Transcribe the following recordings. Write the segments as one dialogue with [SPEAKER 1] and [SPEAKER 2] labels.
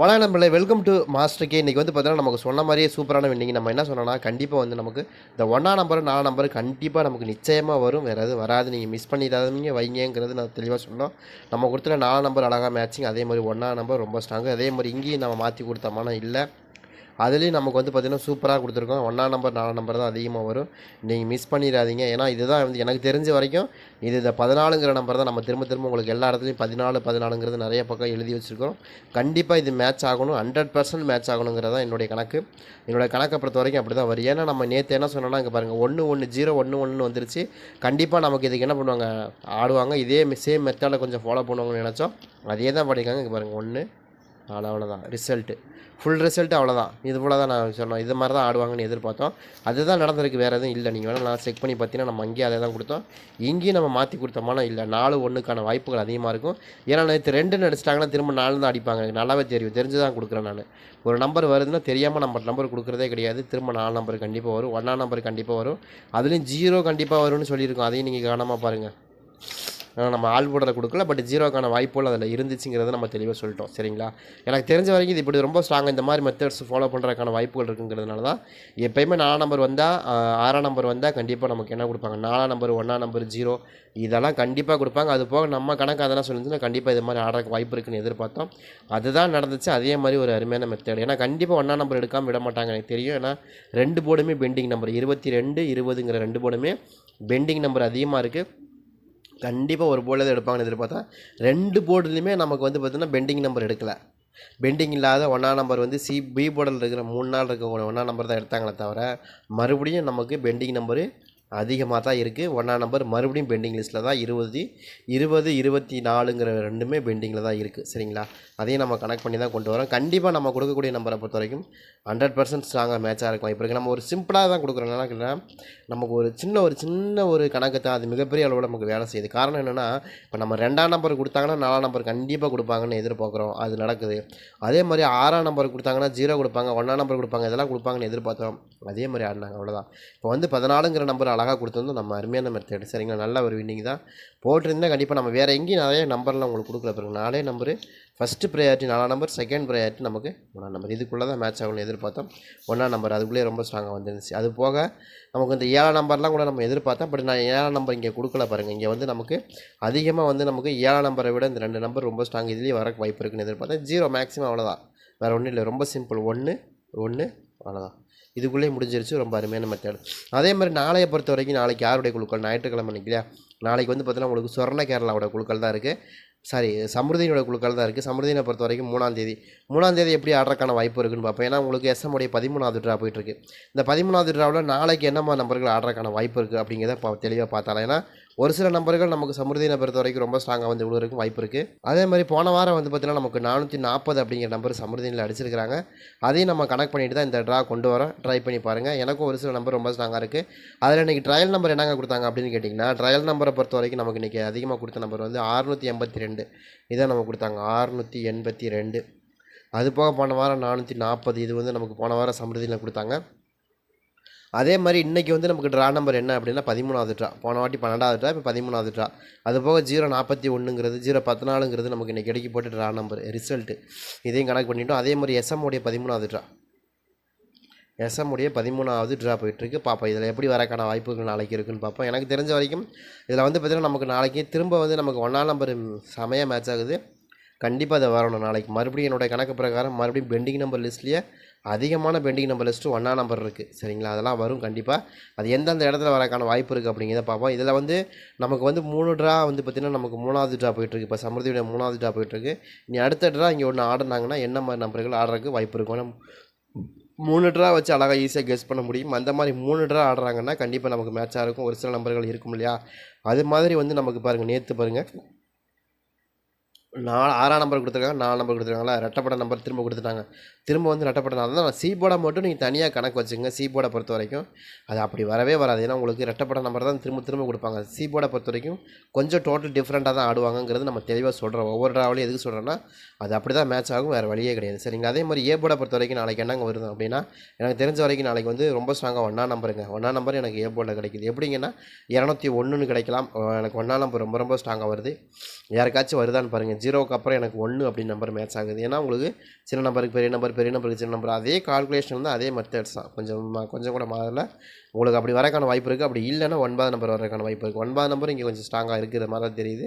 [SPEAKER 1] வணக்கம் நம்மளே welcome to master K இன்றைக்கி வந்து பார்த்தீங்கன்னா நமக்கு சொன்ன மாதிரியே சூப்பரான வின்னிங் நம்ம என்ன சொன்னோம்னா கண்டிப்பாக வந்து நமக்கு இந்த ஒன்றா நம்பர் நாலு நம்பர் கண்டிப்பாக நமக்கு நிச்சயமாக வரும். வேறு எதுவும் வராது. நீங்கள் மிஸ் பண்ணிடாதீங்க வைங்கங்கிறது நான் தெளிவாக சொன்னோம் நம்ம கொடுத்துல நாலு நம்பர் அழகாக மேட்சிங் அதே மாதிரி ஒன்றா நம்பர் ரொம்ப ஸ்ட்ராங்கு அதே மாதிரி இங்கேயும் நம்ம மாற்றி கொடுத்தோமான இல்லை. அதுலேயும் நமக்கு வந்து பார்த்திங்கன்னா சூப்பராக கொடுத்துருக்கோம். ஒன்றா நம்பர் நாலு நம்பர் தான் அதிகமாக வரும். நீங்கள் மிஸ் பண்ணிடாதீங்க. ஏன்னா இதுதான் வந்து எனக்கு தெரிஞ்ச வரைக்கும் இது இந்த பதினாலுங்கிற நம்பர் தான் நம்ம திரும்ப திரும்ப உங்களுக்கு எல்லா இடத்துலையும் பதினாலு பதினாலுங்கிறது நிறைய பக்கம் எழுதி வச்சுருக்கோம். கண்டிப்பாக இது மேட்ச் ஆகணும். ஹண்ட்ரட் பர்சன்ட் மேட்ச் ஆகணுங்கிறது தான் என்னுடைய கணக்கு. என்னுடைய கணக்கை பொறுத்த வரைக்கும் அப்படி தான் வரும். ஏன்னா நம்ம நேற்று என்ன சொன்னோம்னா இங்கே பாருங்கள் ஒன்று ஒன்று ஜீரோ ஒன்று ஒன்று வந்துருச்சு. கண்டிப்பாக நமக்கு இதுக்கு என்ன பண்ணுவாங்க? ஆடுவாங்க. இதே சேம் மெத்தடில் கொஞ்சம் ஃபாலோ பண்ணுவாங்கன்னு நினச்சோம். அதே தான் படிக்காங்க இங்கே பாருங்கள் ஒன்று அவ்வளோ அவ்வளோதான் ரிசல்ட்டு ஃபுல் ரிசல்ட் அவ்வளோதான் இது போல் தான் நான் சொன்னோம் இது மாதிரி தான் ஆடுவாங்கன்னு எதிர்பார்த்தோம். அதுதான் நடந்திருக்கு. வேறு எதுவும் இல்லை. நீங்கள் வேணால் நான் செக் பண்ணி பார்த்தீங்கன்னா நம்ம அங்கேயே அதை தான் கொடுத்தோம். இங்கேயும் நம்ம மாற்றி கொடுத்தோமானா இல்லை. நாலு ஒன்றுக்கான வாய்ப்புகள் அதிகமாக இருக்கும். ஏன்னா நேற்று ரெண்டு அடிச்சிட்டாங்கன்னா திரும்ப நாலு தான் அடிப்பாங்க. எனக்கு நல்லாவே தெரியும். தெரிஞ்சு தான் கொடுக்குறேன் நான். ஒரு நம்பர் வருதுன்னா தெரியாமல் நம்ம நம்பர் கொடுக்குறதே கிடையாது. திரும்ப நாலு நம்பர் கண்டிப்பாக வரும். ஒன்றா நம்பர் கண்டிப்பாக வரும். அதுலேயும் ஜீரோ கண்டிப்பாக வரும்னு சொல்லியிருக்கோம். அதையும் நீங்கள் கவனமாக பாருங்கள் நம்ம ஆள் போடுறத கொடுக்கல பட் ஜீரோக்கான வாய்ப்புகள் அதில் இருந்துச்சுங்கிறத நம்ம தெளிவாக சொல்லிட்டோம். சரிங்களா? எனக்கு தெரிஞ்ச வரைக்கும் இது இப்படி ரொம்ப ஸ்ட்ராங்காக இந்த மாதிரி மெத்தட்ஸ் ஃபாலோ பண்ணுறதுக்கான வாய்ப்புகள் இருக்குங்கிறதுனால தான் எப்போயுமே நாலாம் நம்பர் வந்தால் ஆறாம் நம்பர் வந்தால் கண்டிப்பாக நமக்கு என்ன கொடுப்பாங்க? நாலாம் நம்பர் ஒன்றாம் நம்பர் ஜீரோ இதெல்லாம் கண்டிப்பாக கொடுப்பாங்க. அது போக நம்ம கணக்கு அதெல்லாம் சொல்லியிருந்துச்சுன்னா கண்டிப்பாக இது மாதிரி ஆடுறதுக்கு வாய்ப்பு இருக்குன்னு எதிர்பார்த்தோம். அதுதான் நடந்துச்சு. அதே மாதிரி ஒரு அருமையான மெத்தட் ஏன்னா கண்டிப்பாக ஒன்றாம் நம்பர் எடுக்காமல் விட மாட்டாங்க. எனக்கு தெரியும். ஏன்னா ரெண்டு போர்டுமே பெண்டிங் நம்பர் இருபத்தி ரெண்டு இருபதுங்கிற ரெண்டு போர்டுமே பெண்டிங் நம்பர் அதிகமாக இருக்குது கண்டிப்பாக ஒரு போர்டில் தான் எடுப்பாங்கன்னு எதிர்பார்த்தா ரெண்டு போர்டுலையுமே நமக்கு வந்து பார்த்திங்கன்னா பெண்டிங் நம்பர் எடுக்கலை. பெண்டிங் இல்லாத ஒன்றா நம்பர் வந்து சி பி போர்டில் இருக்கிற மூணு நாள் இருக்க ஒன்றா நம்பர் தான் எடுத்தாங்களே தவிர மறுபடியும் நமக்கு பெண்டிங் நம்பரு அதிகமாக தான் இருக்குது ஒன்றாம் நம்பர் மறுபடியும் பெண்டிங் லிஸ்ட்டில் தான் இருபது இருபது இருபத்தி நாலுங்கிற ரெண்டுமே பெண்டிங்கில் தான் இருக்குது சரிங்களா? அதையும் நம்ம கனெக்ட் பண்ணி தான் கொண்டு வரோம். கண்டிப்பாக நம்ம கொடுக்கக்கூடிய நம்பரை பொறுத்த வரைக்கும் ஹண்ட்ரட் பர்சன்ட் ஸ்ட்ராங்காக மேட்சாக இருக்கும். இப்போ நம்ம ஒரு சிம்பிளாக தான் கொடுக்குறோம். நமக்கு ஒரு சின்ன ஒரு சின்ன ஒரு கணக்கு தான். அது மிகப்பெரிய அளவில் நமக்கு வேலை செய்யுது. காரணம் என்னென்னா இப்போ நம்ம ரெண்டாம் நம்பர் கொடுத்தாங்கன்னா நாலாம் நம்பர் கண்டிப்பாக கொடுப்பாங்கன்னு எதிர்பார்க்குறோம். அது நடக்குது. அதே மாதிரி ஆறாம் நம்பர் கொடுத்தாங்கன்னா ஜீரோ கொடுப்பாங்க. ஒன்றாம் நம்பர் கொடுப்பாங்க. இதெல்லாம் கொடுப்பாங்கன்னு எதிர்பார்த்தோம். அதே மாதிரி ஆடினாங்க. அவ்வளோதான் இப்போ வந்து பதினாலுங்கிற நம்பர் அழகாக கொடுத்துருந்தோம் நம்ம அருமையான மெத்தட் சரிங்களா? நல்ல ஒரு வின்னிங் தான். போட்டிருந்தால் கண்டிப்பாக நம்ம வேறு எங்கேயும் நிறைய நம்பர்லாம் உங்களுக்கு கொடுக்கல பிறகு. நாலே நம்பர் ஃபஸ்ட்டு ப்ரையாரிட்டி நாலாம் நம்பர் செகண்ட் ப்ரையாரிட்டி நமக்கு ஒன்றாம் நம்பர் இதுக்குள்ளே தான் மேட்ச் ஆகணும்னு எதிர்பார்த்தோம். ஒன்றாம் நம்பர் அதுக்குள்ளேயே ரொம்ப ஸ்ட்ராங்காக வந்துருந்துச்சு. அது போக நமக்கு இந்த ஏழாம் நம்பர்லாம் கூட நம்ம எதிர்பார்த்தோம். பட் நான் ஏழாம் நம்பர் இங்கே கொடுக்கல பாருங்கள் இங்கே வந்து நமக்கு அதிகமாக வந்து நமக்கு ஏழாம் நம்பரை விட இந்த ரெண்டு நம்பர் ரொம்ப ஸ்ட்ராங் இதுலேயே வர வாய்ப்பு இருக்குன்னு எதிர்பார்த்தேன். ஜீரோ மேக்ஸிமம் அவ்வளோதான் வேறு ஒன்றும் இல்லை. ரொம்ப சிம்பிள் ஒன்று ஒன்று அவ்வளோதான் இதுக்குள்ளேயே முடிஞ்சிருச்சு. ரொம்ப அருமையான மெத்தேடு அதே மாதிரி நாளையை பொறுத்த வரைக்கும் நாளைக்கு யாருடைய குழுக்கள்? ஞாயிற்றுக்கிழமை இல்லையா? நாளைக்கு வந்து பார்த்தீங்கன்னா உங்களுக்கு சொர்ண கேரளாவோட குழுக்கள் தான் இருக்குது சாரி சமிருதியினோட குழுக்கள் தான் இருக்குது சமிருதினை பொறுத்த வரைக்கும் மூணாம் தேதி. மூணாம் தேதி எப்படி ஆடுறதுக்கான வாய்ப்பு இருக்குன்னு பார்ப்போம். ஏன்னா உங்களுக்கு எஸ்எம் உடைய பதிமூணாவது ட்ரா போயிட்டுருக்கு இந்த பதிமூணாவது ட்ராவில் நாளைக்கு என்னமா நம்பர்கள் ஆடுறதுக்கான வாய்ப்பு இருக்குது அப்படிங்கிறத பா தெளிவாக பார்த்தாலாம். ஏன்னா ஒரு சில நம்பர்கள் நமக்கு சமிருதினை பொறுத்த வரைக்கும் ரொம்ப ஸ்ட்ராங்காக வந்து விழுவதற்கும் வாய்ப்பு இருக்குது அதே மாதிரி போன வாரம் வந்து பார்த்திங்கன்னா நமக்கு நானூற்றி நாற்பது அப்படிங்கிற நம்பர் சமிருதினில் அடிச்சிருக்கிறாங்க. அதையும் நம்ம கனெக்ட் பண்ணிட்டு தான் இந்த ட்ரா கொண்டு வரோம். ட்ரை பண்ணி பாருங்கள் எனக்கும் ஒரு சில நம்பர் ரொம்ப ஸ்ட்ராங்காக இருக்குது அதில் இன்றைக்கி ட்ரையல் நம்பர் என்னங்க கொடுத்தாங்க அப்படின்னு கேட்டிங்கன்னா ட்ரையல் நம்பரை பொறுத்த வரைக்கும் நமக்கு இன்றைக்கி அதிகமாக கொடுத்த நம்பர் வந்து அறுநூற்றி எண்பத்தி ரெண்டு. இதான் நமக்கு கொடுத்தாங்க. அறுநூற்றி எண்பத்தி ரெண்டு. அது போக போன வாரம் நானூற்றி நாற்பது. இது வந்து நமக்கு போன வாரம் சமிருதியில் கொடுத்தாங்க. அதே மாதிரி இன்றைக்கி வந்து நமக்கு ட்ரா நம்பர் என்ன அப்படின்னா பதிமூணாவது ட்ரா போன வாட்டி பன்னெண்டாவது ட்ரா இப்போ பதிமூணாவது ட்ரா அது போக ஜீரோ நாற்பத்தி ஒன்றுங்கிறது ஜீரோ பதினாலுங்கிறது நமக்கு இன்றைக்கி இடைக்கு போட்டு ட்ரா நம்பர் ரிசல்ட்டு இதையும் கணக்கு பண்ணிட்டோம். அதே மாதிரி எஸ்எம் உடைய பதிமூணாவது ட்ரா எஸ்எம் உடைய பதிமூணாவது ட்ரா போயிட்டுருக்கு. பார்ப்போம் இதில் எப்படி வரக்கான வாய்ப்புகள் நாளைக்கு இருக்குன்னு பார்ப்போம் எனக்கு தெரிஞ்ச வரைக்கும் இதில் வந்து பார்த்திங்கன்னா நமக்கு நாளைக்கு திரும்ப வந்து நமக்கு ஒன்றாம் நம்பர் செமையாக மேட்ச் ஆகுது. கண்டிப்பாக அதை வரணும் நாளைக்கு. மறுபடியும் என்னுடைய கணக்கு பிரகாரம் மறுபடியும் பெண்டிங் நம்பர் லிஸ்ட்லேயே அதிகமான பெண்டிங் நம்பர் லிஸ்ட்டு ஒன்றா நம்பர் இருக்குது சரிங்களா? அதெல்லாம் வரும் கண்டிப்பாக அது எந்தெந்த இடத்துல வரக்கான வாய்ப்பு இருக்குது அப்படிங்கிறத பார்ப்போம். இதில் வந்து நமக்கு வந்து மூணு ட்ரா வந்து பார்த்திங்கன்னா நமக்கு மூணாவது ட்ரா போயிட்டுருக்கு இப்போ சமிருதியுடைய மூணாவது ட்ரா போயிட்டுருக்கு இனி அடுத்த ட்ரா இங்கே ஒன்று ஆடினாங்கன்னா என்ன மாதிரி நம்பர்கள் ஆடுறதுக்கு வாய்ப்பு இருக்கும்? ஏன்னா மூணு ட்ரா வச்சு அழகாக ஈஸியாக கெஸ் பண்ண முடியும். அந்த மாதிரி மூணு ட்ரா ஆடுறாங்கன்னா கண்டிப்பாக நமக்கு மேட்சாக இருக்கும். ஒரு சில நம்பர்கள் இருக்கும் இல்லையா? அது மாதிரி வந்து நமக்கு பாருங்கள் நேற்று பாருங்கள் நாலு ஆறாம் நம்பர் கொடுத்துருக்காங்க நாலு நம்பர் கொடுத்துருக்காங்களா? ரெட்டப்பட நம்பர் திரும்ப கொடுத்துட்டாங்க. திரும்ப வந்து ரெட்டப்பட நம்பர் தான் சி மட்டும் நீங்கள் தனியாக கணக்கு வச்சுங்க சீபோட பொறுத்த வரைக்கும். அது அப்படி வரவே வராது. ஏன்னா உங்களுக்கு ரெட்டப்பட நம்பர் தான் திரும்ப திரும்ப கொடுப்பாங்க. சீபோட பொறுத்த வரைக்கும் கொஞ்சம் டோட்டல் டிஃப்ரெண்ட்டாக தான் ஆடுவாங்கங்கிறது நம்ம தெளிவாக சொல்கிறோம் ஒவ்வொரு ட்ராவலையும் எதுக்கு சொல்கிறோன்னா அது அப்படி தான் மேட்ச் ஆகும் வேறு வழியே கிடையாது. சரிங்க அதே மாதிரி ஏ போர்டை பொறுத்த வரைக்கும் நாளைக்கு என்னங்க வருது அப்படின்னா எனக்கு தெரிஞ்ச வரைக்கும் நாளைக்கு வந்து ரொம்ப ஸ்ட்ராங்காக ஒன்றா நம்பருங்க ஒன்றா நம்பர் எனக்கு ஏ போர்டில் கிடைக்குது. எப்படிங்கன்னா இரநூத்தி ஒன்றுன்னு கிடைக்கலாம். எனக்கு ஒன்றா நம்பர் ரொம்ப ரொம்ப ஸ்ட்ராங்காக வருது. யாருக்காச்சும் வருதான்னு பாருங்கள் ஜீரோக்கு அப்புறம் எனக்கு ஒன்று அப்படின்னு நம்பர் மேட்ச் ஆகுது. ஏன்னா உங்களுக்கு சின்ன நம்பருக்கு பெரிய நம்பர் பெரிய நம்பருக்கு சின்ன நம்பர் அதே கால்குலேஷன் தான் அதே மெத்தட்ஸ் தான். கொஞ்சம் கொஞ்சம் கூட மாறல. உங்களுக்கு அப்படி வரக்கான வாய்ப்பு இருக்குது அப்படி இல்லைன்னா ஒன்பது நம்பர் வரக்கான வாய்ப்பு இருக்குது ஒன்பது நம்பர் இங்கே கொஞ்சம் ஸ்ட்ராங்காக இருக்கிற மாதிரி தான் தெரியுது.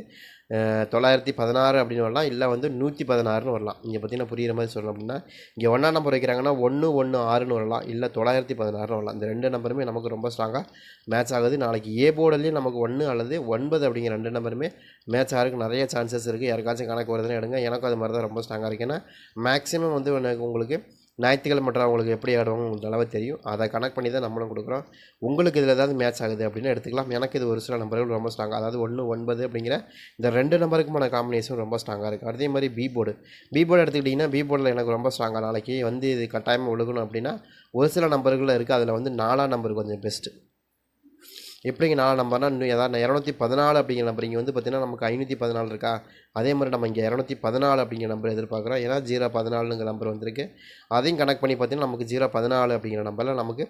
[SPEAKER 1] தொள்ளாயிரத்தி பதினாறு அப்படின்னு வரலாம். இல்லை வந்து நூற்றி பதினாறுன்னு வரலாம். இங்கே பார்த்தீங்கன்னா புரிகிற மாதிரி சொல்லணும் அப்படின்னா இங்கே ஒன்றா நம்பர் வைக்கிறாங்கன்னா ஒன்று ஒன்று ஆறுன்னு வரலாம். இல்லை தொள்ளாயிரத்தி பதினாறுன்னு வரலாம். இந்த ரெண்டு நம்பருமே நமக்கு ரொம்ப ஸ்ட்ராங்காக மேட்ச் ஆகுது. நாளைக்கு ஏ போர்டுலேயும் நமக்கு ஒன்று அல்லது ஒன்பது அப்படிங்கிற ரெண்டு நம்பருமே மேட்ச் ஆகிறதுக்கு நிறைய சான்சஸ் இருக்குது யாருக்காச்சும் கணக்கு வருதுன்னு எடுங்க. எனக்கும் அது மாதிரி தான் ரொம்ப ஸ்ட்ராங்காக இருக்குது ஏன்னா மேக்ஸிமம் வந்து எனக்கு உங்களுக்கு ஞாயிற்றுக்கிழமை மட்டும் உங்களுக்கு எப்படி ஆடுவாங்க உங்களுக்கு நல்லாவே தெரியும். அதை கனெக்ட் பண்ணி தான் நம்மளும் கொடுக்குறோம். உங்களுக்கு இதில் ஏதாவது மேட்ச் ஆகுது அப்படின்னு எடுத்துக்கலாம். எனக்கு இது ஒரு சில நம்பர்கள் ரொம்ப ஸ்ட்ராங் அதாவது ஒன்று ஒன்பது அப்படிங்கிற இந்த ரெண்டு நம்பருக்குமான காம்பினேஷன் ரொம்ப ஸ்ட்ராங்காக இருக்குது அதே மாதிரி பி போர்டு பி போர்டு எடுத்துக்கிட்டிங்கன்னா பி போர்டில் எனக்கு ரொம்ப ஸ்ட்ராங்காக நாளைக்கு வந்து இது கட்டாயமாக விழுகணும் அப்படின்னா ஒரு சில நம்பர்களில் இருக்குது அதில் வந்து நாலாம் நம்பர் கொஞ்சம் பெஸ்ட்டு எப்படிங்க நாலு நம்பர்னா இன்னும் ஏதாவது இரநூத்தி பதினாலு அப்படிங்கிற நம்பர் இங்கே வந்து பார்த்தீங்கன்னா நமக்கு ஐநூற்றி பதினாலு இருக்கா? அதே மாதிரி நம்ம இங்கே இரநூத்தி பதினாலு அப்படிங்கிற நம்பர் எதிர்பார்க்குறோம். ஏன்னா ஜீரோ பதினாலுங்கிற நம்பர் வந்திருக்கு. அதையும் கனெக்ட் பண்ணி பார்த்தீங்கன்னா நமக்கு ஜீரோ பதினாலு அப்படிங்கிற நம்பரில் நமக்கு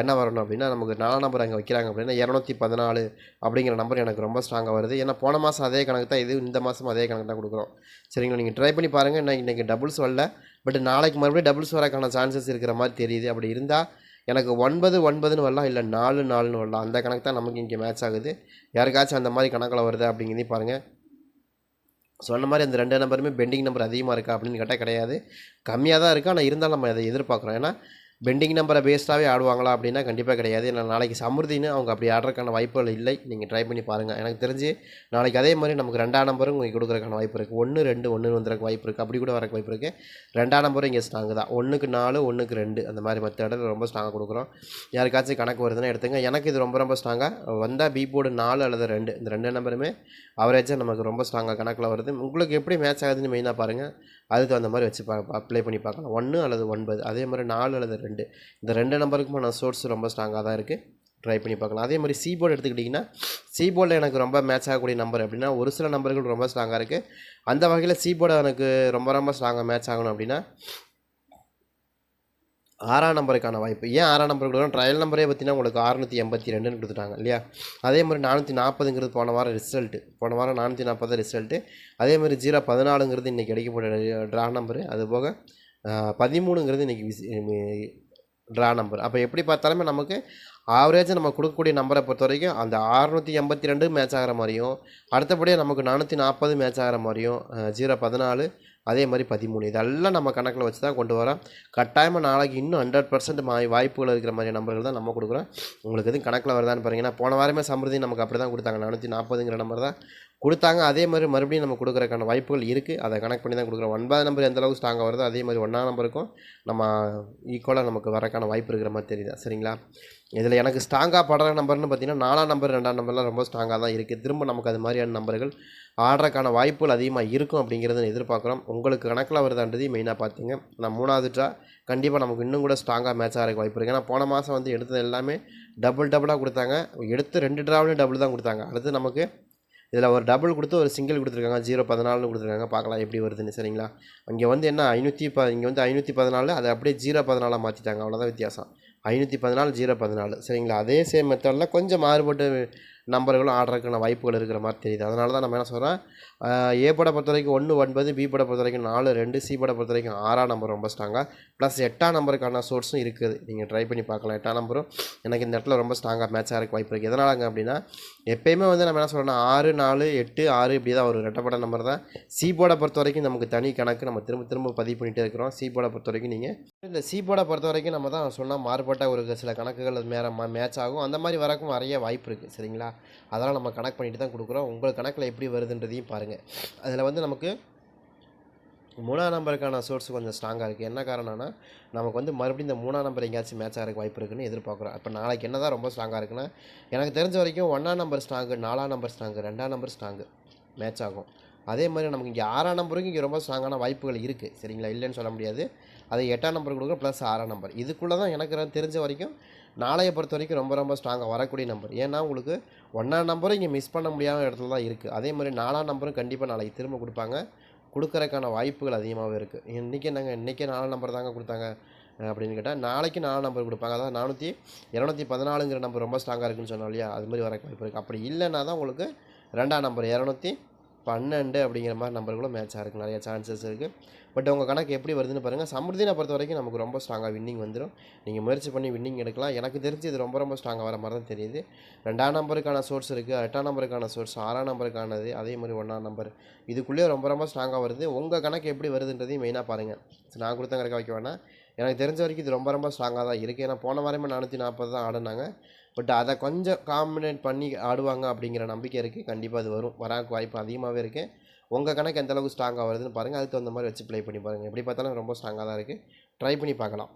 [SPEAKER 1] என்ன வரணும் அப்படின்னா நமக்கு நாலு நம்பர் அங்கே வைக்கிறாங்க அப்படின்னா இரநூத்தி பதினாலு அப்படிங்கிற நம்பர் எனக்கு ரொம்ப ஸ்ட்ராங்காக வருது. ஏன்னா போன மாதம் அதே கணக்கு தான் இது இந்த மாதம் அதே கணக்கு தான் கொடுக்குறோம். சரிங்களா? நீங்கள் ட்ரை பண்ணி பாருங்கள் இன்னைக்கு இன்றைக்கி டபுள்ஸ் வரல. பட் நாளைக்கு மறுபடியும் டபுள்ஸ் வரக்கான சான்சஸ் இருக்கிற மாதிரி தெரியுது. அப்படி இருந்தால் எனக்கு ஒன்பது ஒன்பதுன்னு வரலாம் இல்லை நாலு நாலுன்னு வரலாம். அந்த கணக்கு தான் நமக்கு இங்கே மேட்ச் ஆகுது. யாருக்காச்சும் அந்த மாதிரி கணக்கில் வருது அப்படிங்கிறதையும் பாருங்கள் சொன்ன மாதிரி அந்த ரெண்டு நம்பருமே பெண்டிங் நம்பர் அதிகமாக இருக்கா அப்படின்னு கேட்டால் கிடையாது. கம்மியாக தான் இருக்குது ஆனால் இருந்தாலும் நம்ம அதை எதிர்பார்க்குறோம். ஏன்னா பெண்டிங் நம்பரை பேஸ்டாகவே ஆடுவாங்களா அப்படின்னா கண்டிப்பாக கிடையாது. ஏன்னா நாளைக்கு சமிருதின்னு அவங்க அப்படி ஆடுறதுக்கான வாய்ப்புகள் இல்லை. நீங்கள் ட்ரை பண்ணி பாருங்கள் எனக்கு தெரிஞ்சு நாளைக்கு அதே மாதிரி நமக்கு ரெண்டாம் நம்பரும் உங்களுக்கு கொடுக்குறக்கான வாய்ப்பு இருக்குது ஒன்று ரெண்டு ஒன்று வந்துறக்கு வாய்ப்பு இருக்குது அப்படி கூட வரக்கு வாய்ப்பு இருக்குது ரெண்டாம் நம்பரும் இங்கே ஸ்ட்ராங்கு தான். ஒன்றுக்கு நாலு ஒன்றுக்கு ரெண்டு. அந்த மாதிரி மற்ற இடத்துல ரொம்ப ஸ்ட்ராங்காக கொடுக்குறோம். யாருக்காச்சும் கணக்கு வருதுன்னா எடுத்துங்க. எனக்கு இது ரொம்ப ரொம்ப ஸ்ட்ராங்காக வந்தால் பி போர்டு நாலு அல்லது ரெண்டு. இந்த ரெண்டு நம்பருமே அவரேஜாக நமக்கு ரொம்ப ஸ்ட்ராங்காக கணக்கில் வருது. உங்களுக்கு எப்படி மேட்ச் ஆகுதுன்னு மெயினாக பாருங்கள் அதுக்கு அந்த மாதிரி வச்சு பா அப்ளை பண்ணி பார்க்கலாம். ஒன்று அல்லது ஒன்பது. அதே மாதிரி நாலு அல்லது ரெண்டு. இந்த ரெண்டு நம்பருக்குமான சோர்ஸ் ரொம்ப ஸ்ட்ராங்காக தான் இருக்குது ட்ரை பண்ணி பார்க்கலாம். அதே மாதிரி சி போர்டு எடுத்துக்கிட்டிங்கன்னா சி போர்டில் எனக்கு ரொம்ப மேட்ச் ஆகக்கூடிய நம்பர் அப்படின்னா ஒரு சில நம்பர்கள் ரொம்ப ஸ்ட்ராங்காக இருக்குது அந்த வகையில் சி போர்டு எனக்கு ரொம்ப ரொம்ப ஸ்ட்ராங்காக மேட்ச் ஆகணும் அப்படின்னா ஆறாம் நம்பருக்கான வாய்ப்பு. ஏன் ஆறாம் நம்பர் கொடுக்குறோம் ட்ரையல் நம்பரே பார்த்தீங்கன்னா உங்களுக்கு அறுநூற்றி எண்பத்தி ரெண்டுன்னு கொடுத்துட்டாங்க இல்லையா? அதே மாதிரி நானூற்றி நாற்பதுங்கிறது போன வாரம் ரிசல்ட்டு போன வாரம் நானூற்றி நாற்பது ரிசல்ட்டு அதே மாதிரி ஜீரோ பதினாலுங்கிறது இன்றைக்கி கிடைக்கப்பட்ட ட்ரா நம்பரு அது போக பதிமூணுங்கிறது இன்றைக்கி ட்ரா நம்பர் அப்போ எப்படி பார்த்தாலுமே நமக்கு ஆவரேஜாக நம்ம கொடுக்கக்கூடிய நம்பரை பொறுத்த வரைக்கும் அந்த அறுநூற்றி எண்பத்தி ரெண்டு மேட்ச் ஆகிற மாதிரியும் அடுத்தபடியாக நமக்கு நானூற்றி நாற்பது மேட்ச் ஆகிற மாதிரியும் ஜீரோ பதினாலு அதே மாதிரி பதிமூணு. இதெல்லாம் நம்ம கணக்கில் வச்சு தான் கொண்டு வரோம். கட்டாயமாக நாளைக்கு இன்னும் ஹண்ட்ரட் பர்சன்ட் மா வாய்ப்புகள் இருக்கிற மாதிரி நம்பர்கள் தான் நம்ம கொடுக்குறோம். உங்களுக்கு எதுவும் கணக்கில் வருதான்னு பாருங்கன்னா போன வாரமே சமிருதி நமக்கு அப்படி தான் கொடுத்தாங்க. நானூற்றி நாற்பதுங்கிற நம்பர் தான் கொடுத்தாங்க. அதே மாதிரி மறுபடியும் நம்ம கொடுக்குறக்கான வாய்ப்புகள் இருக்குது அதை கனெக்ட் பண்ணி தான் கொடுக்குறோம். ஒன்பது நம்பர் எந்த அளவுக்கு ஸ்ட்ராங்காக வருதோ அதே மாதிரி ஒன்றாம் நம்பருக்கும் நம்ம ஈக்குவலாக நமக்கு வரக்கான வாய்ப்பு இருக்கிற மாதிரி தெரியுது? சரிங்களா? இதில் எனக்கு ஸ்ட்ராங்காக படுற நம்பர்னு பார்த்தீங்கன்னா நாலாம் நம்பர் ரெண்டாம் நம்பர்லாம் ரொம்ப ஸ்ட்ராங்காக தான் இருக்குது திரும்ப நமக்கு அது மாதிரியான நம்பர்கள் ஆடுறக்கான வாய்ப்புகள் அதிகமாக இருக்கும் அப்படிங்கிறத எதிர்பார்க்குறோம். உங்களுக்கு கணக்கில் வருதான்றதையும் மெயினாக பார்த்துங்க நான் மூணாவது ட்ரா கண்டிப்பாக நமக்கு இன்னும் கூட ஸ்ட்ராங்காக மேட்ச் ஆகிறக்கு வாய்ப்பு இருக்குது ஏன்னா போன மாதம் வந்து எடுத்தது எல்லாமே டபுள் டபுளாக கொடுத்தாங்க. எடுத்து ரெண்டு ட்ராவிலையும் டபுள் தான் கொடுத்தாங்க. அடுத்து நமக்கு இதில் ஒரு டபுள் கொடுத்து ஒரு சிங்கிள் கொடுத்துருக்காங்க. ஜீரோ பதினாலுன்னு கொடுத்துருக்காங்க. பார்க்கலாம் எப்படி வருதுன்னு சரிங்களா? இங்கே வந்து என்ன ஐநூற்றி ப இங்கே வந்து ஐநூற்றி பதினாலு அதை அப்படியே ஜீரோ பதினாலாக மாற்றிட்டாங்க அவ்வளோதான் வித்தியாசம். ஐநூற்றி பதினாலு ஜீரோ பதினாலு சரிங்களா? அதே சேம் மெத்தடில் கொஞ்சம் மாறுபட்டு நம்பர்களும் ஆடுறதுக்கான வாய்ப்புகள் இருக்கிற மாதிரி தெரியுது. அதனால தான் நம்ம என்ன சொல்கிறோம் ஏ படம் பொறுத்த வரைக்கும் ஒன்று ஒன்பது பி படம் பொறுத்த வரைக்கும் நாலு ரெண்டு சி படம் பொறுத்த வரைக்கும் ஆறாம் நம்பர் ரொம்ப ஸ்ட்ராங்காக ப்ளஸ் எட்டாம் நம்பருக்கான சோர்ஸும் இருக்குது. நீங்கள் ட்ரை பண்ணி பார்க்கலாம். எட்டாம் நம்பரும் எனக்கு இந்த இடத்துல ரொம்ப ஸ்ட்ராங்காக மேட்ச் ஆகிறக்கு வாய்ப்பு இருக்குது எதனாலங்க அப்படின்னா எப்பயுமே வந்து நம்ம என்ன சொல்கிறோம்னா ஆறு நாலு எட்டு ஆறு இப்படி தான் ஒரு ரெட்டப்பட நம்பர் தான். சி போர்டை பொறுத்த வரைக்கும் நமக்கு தனி கணக்கு நம்ம திரும்ப திரும்ப பதிவு பண்ணிகிட்டே இருக்கிறோம். சி போர்டை பொறுத்த வரைக்கும் நீங்கள் இந்த சி போர்டை பொறுத்த வரைக்கும் நம்ம தான் சொன்னால் மாறுபட்ட ஒரு சில கணக்குகள் அது மேலே மேட்ச் ஆகும். அந்த மாதிரி வரக்கும் நிறைய வாய்ப்பு இருக்குது சரிங்களா? அதெல்லாம் நம்ம கணக்கு பண்ணிட்டு தான் கொடுக்குறோம். உங்கள் கணக்கில் எப்படி வருதுன்றதையும் பாருங்கள் அதில் வந்து நமக்கு மூணாம் நம்பருக்கான சோர்ஸ் கொஞ்சம் ஸ்ட்ராங்காக இருக்குது என்ன காரணம்னா நமக்கு வந்து மறுபடியும் இந்த மூணாம் நம்பர் எங்கேயாச்சும் மேட்ச் ஆகிறதுக்கு வாய்ப்பு இருக்குன்னு எதிர்பார்க்குறோம். இப்போ நாளைக்கு என்ன தான் ரொம்ப ஸ்ட்ராங்காக இருக்குன்னா எனக்கு தெரிஞ்ச வரைக்கும் ஒன்றாம் நம்பர் ஸ்ட்ராங்கு நாலாம் நம்பர் ஸ்ட்ராங்கு ரெண்டாம் நம்பர் ஸ்ட்ராங்கு மேட்ச் ஆகும். அதே மாதிரி நமக்கு இங்கே ஆறாம் நம்பருக்கும் இங்கே ரொம்ப ஸ்ட்ராங்கான வாய்ப்புகள் இருக்குது சரிங்களா? இல்லைன்னு சொல்ல முடியாது. அது எட்டாம் நம்பர் கொடுக்குற ப்ளஸ் ஆறாம் நம்பர் இதுக்குள்ளே தான் எனக்கு தெரிஞ்ச வரைக்கும் நாளைய பொறுத்த வரைக்கும் ரொம்ப ரொம்ப ஸ்ட்ராங்காக வரக்கூடிய நம்பர் ஏன்னா உங்களுக்கு ஒன்றாம் நம்பரும் இங்கே மிஸ் பண்ண முடியாத இடத்துல தான் இருக்குது அதே மாதிரி நாலாம் நம்பரும் கண்டிப்பாக நாளைக்கு திரும்ப கொடுப்பாங்க. கொடுக்குறதுக்கான வாய்ப்புகள் அதிகமாகவே இருக்குது இன்றைக்கி என்னங்க? இன்றைக்கே நாலாம் நம்பர் தாங்க கொடுத்தாங்க அப்படின்னு கேட்டால் நாளைக்கு நாலு நம்பர் கொடுப்பாங்க. அதாவது நானூற்றி இரநூத்தி பதினாலுங்கிற நம்பர் ரொம்ப ஸ்ட்ராங்காக இருக்குன்னு சொன்னோம் இல்லையா? அது மாதிரி வர வாய்ப்பு இருக்குது அப்படி இல்லைன்னா தான் உங்களுக்கு ரெண்டாம் நம்பர் இரநூத்தி பன்னெண்டு அப்படிங்கிற மாதிரி நம்பருக்குள்ள மேட்ச் ஆகிருக்கு நிறைய சான்சஸ் இருக்குது பட் உங்கள் கணக்கு எப்படி வருதுன்னு பாருங்கள் சமிருதினை பொறுத்த வரைக்கும் நமக்கு ரொம்ப ஸ்ட்ராங்காக வின்னிங் வந்துடும் நீங்கள் முயற்சி பண்ணி வின்னிங் எடுக்கலாம். எனக்கு தெரிஞ்சு இது ரொம்ப ரொம்ப ஸ்ட்ராங்காக வர மாதிரி தான் தெரியுது. ரெண்டாம் நம்பருக்கான சோர்ஸ் இருக்குது எட்டாம் நம்பருக்கான சோர்ஸ் ஆறாம் நம்பருக்கானது அதே மாதிரி ஒன்றாம் நம்பர் இதுக்குள்ளேயே ரொம்ப ரொம்ப ஸ்ட்ராங்காக வருது. உங்கள் கணக்கு எப்படி வருதுன்றதையும் மெயினாக பாருங்கள் நான் கொடுத்தங்க கணக்கு வைக்க வேணாம். எனக்கு தெரிஞ்ச வரைக்கும் இது ரொம்ப ரொம்ப ஸ்ட்ராங்காக தான் இருக்குது ஏன்னா போன வாரமே நானூற்றி நாற்பது தான் ஆடினாங்க. பட் அதை கொஞ்சம் காம்பினேட் பண்ணி ஆடுவாங்க அப்படிங்கிற நம்பிக்கை இருக்குது கண்டிப்பாக அது வரும். வராக்கு வாய்ப்பு அதிகமாகவே இருக்குது உங்கள் கணக்கு எந்தளவுக்கு ஸ்ட்ராங்காக வருதுன்னு பாருங்கள் அதுக்கு தகுந்த மாதிரி வச்சு ப்ளே பண்ணி பாருங்கள் எப்படி பார்த்தாலும் ரொம்ப ஸ்ட்ராங்காக தான் இருக்குது ட்ரை பண்ணி பார்க்கலாம்.